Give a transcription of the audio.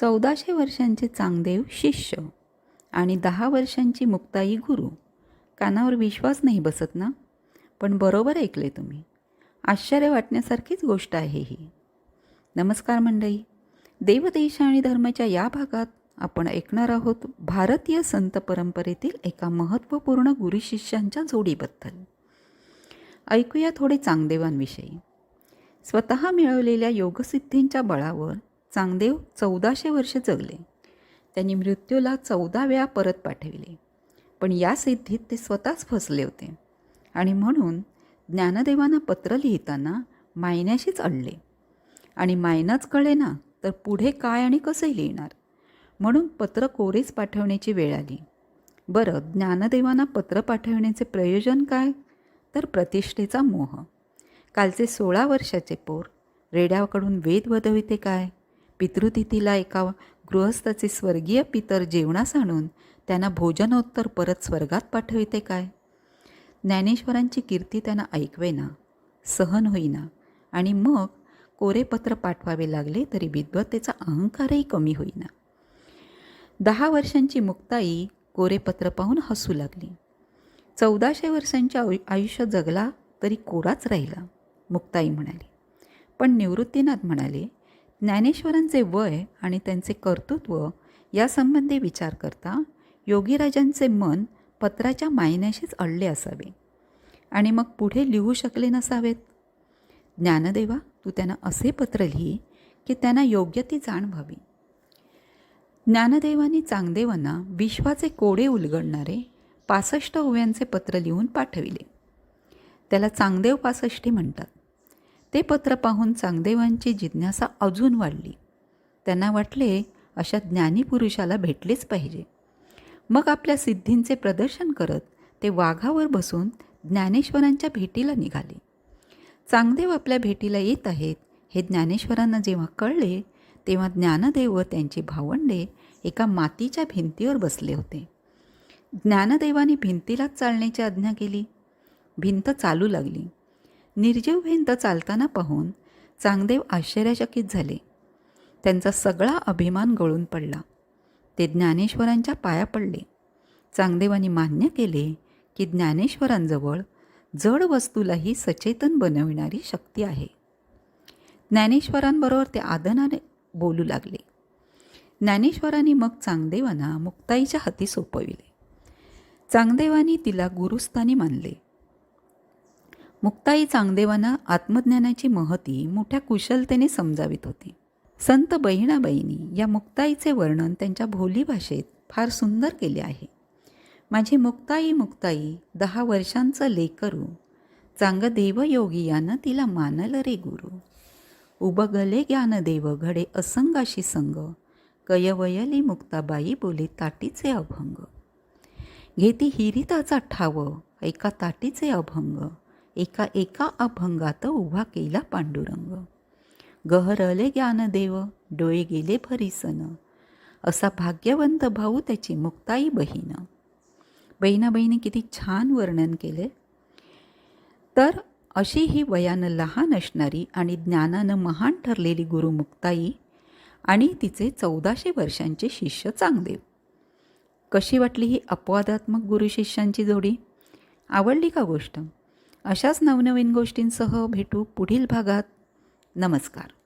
चौदाशे वर्षांचे चांगदेव शिष्य आणि दहा वर्षांची मुक्ताई गुरु. कानावर विश्वास नाही बसत ना? पण बरोबर ऐकले तुम्ही. आश्चर्य वाटण्यासारखीच गोष्ट आहे ही. नमस्कार मंडळी. देवदेश आणि धर्माच्या या भागात आपण ऐकणार आहोत भारतीय संत परंपरेतील एका महत्त्वपूर्ण गुरुशिष्यांच्या जोडीबद्दल. ऐकूया थोडे चांगदेवांविषयी. स्वतः मिळवलेल्या योगसिद्धींच्या बळावर चांगदेव चौदाशे वर्ष जगले. त्यांनी मृत्यूला चौदा वेळा परत पाठविले. पण या सिद्धीत ते स्वतःच फसले होते. आणि म्हणून ज्ञानदेवांना पत्र लिहिताना मायन्याशीच अडले. आणि मायनाच कळे ना तर पुढे काय आणि कसंही लिहिणार? म्हणून पत्र कोरेच पाठवण्याची वेळ आली. बरं ज्ञानदेवांना पत्र पाठवण्याचे प्रयोजन काय? तर प्रतिष्ठेचा मोह. कालचे सोळा वर्षाचे पोर रेड्याकडून वेद वदविते काय? पितृतिथीला एका गृहस्थाचे स्वर्गीय पितर जेवणास आणून त्यांना भोजनोत्तर परत स्वर्गात पाठविते काय? ज्ञानेश्वरांची कीर्ती त्यांना ऐकवेना सहन होईना आणि मग कोरेपत्र पाठवावे लागले तरी विद्वत्तेचा अहंकारही कमी होईना. दहा वर्षांची मुक्ताई कोरेपत्र पाहून हसू लागली. चौदाशे वर्षांच्या आयु आयुष्य जगला तरी कोराच राहिला मुक्ताई म्हणाली. पण निवृत्तीनाथ म्हणाले ज्ञानेश्वरांचे वय आणि त्यांचे कर्तृत्व यासंबंधी विचार करता योगीराजांचे मन पत्राच्या मायन्याशीच अडले असावे. आणि मग पुढे लिहू शकले नसावेत? ज्ञानदेवा तू त्यांना असे पत्र लिही की त्यांना योग्य ती जाण व्हावी. ज्ञानदेवानी चांगदेवांना विश्वाचे कोडे उलगडणारे पासष्ट ओव्यांचे पत्र लिहून पाठविले. त्याला चांगदेव पासष्टी म्हणतात. ते पत्र पाहून चांगदेवांची जिज्ञासा अजून वाढली. त्यांना वाटले अशा ज्ञानी पुरुषाला भेटलेच पाहिजे. मग आपल्या सिद्धींचे प्रदर्शन करत ते वाघावर बसून ज्ञानेश्वरांच्या भेटीला निघाले. चांगदेव आपल्या भेटीला येत आहेत हे ज्ञानेश्वरांना जेव्हा कळले तेव्हा ज्ञानदेव व त्यांचे भावंडे एका मातीच्या भिंतीवर बसले होते. ज्ञानदेवाने भिंतीलाच चालण्याची आज्ञा केली. भिंत चालू लागली. निर्जीव भिंत चालताना पाहून चांगदेव आश्चर्यचकित झाले. त्यांचा सगळा अभिमान गळून पडला. ते ज्ञानेश्वरांच्या पाया पडले. चांगदेवांनी मान्य केले की ज्ञानेश्वरांजवळ जड वस्तूलाही सचेतन बनविणारी शक्ती आहे. ज्ञानेश्वरांबरोबर ते आदनाने बोलू लागले. ज्ञानेश्वरांनी मग चांगदेवांना मुक्ताईच्या हाती सोपविले. चांगदेवांनी तिला गुरुस्थानी मानले. मुक्ताई चांगदेवांना आत्मज्ञानाची महती मोठ्या कुशलतेने समजावित होती. संत बहिणाबाईंनी या मुक्ताईचे वर्णन त्यांच्या भोली भाषेत फार सुंदर केले आहे. माझी मुक्ताई मुक्ताई दहा वर्षांचं लेकरू चांग देवयोगी यानं तिला मानल रे गुरु. उबगले ज्ञानदेव घडे असंगाशी संग कयवयली मुक्ताबाई बोले ताटीचे अभंग. घेती हिरिताचा ठाव ऐका ताटीचे अभंग. एका एका अभंगात उभा केला पांडुरंग. गहरले ज्ञानदेव डोळे गेले भरीसन असा भाग्यवंत भाऊ त्याची मुक्ताई बहीण. बहिणाबाईने किती छान वर्णन केले. तर अशी ही वयानं लहान असणारी आणि ज्ञानानं महान ठरलेली गुरु मुक्ताई आणि तिचे चौदाशे वर्षांचे शिष्य चांगदेव. कशी वाटली ही अपवादात्मक गुरु शिष्यांची जोडी? आवडली का गोष्ट? अशाच नवनवीन गोष्टींसह भेटू पुढील भागात. नमस्कार.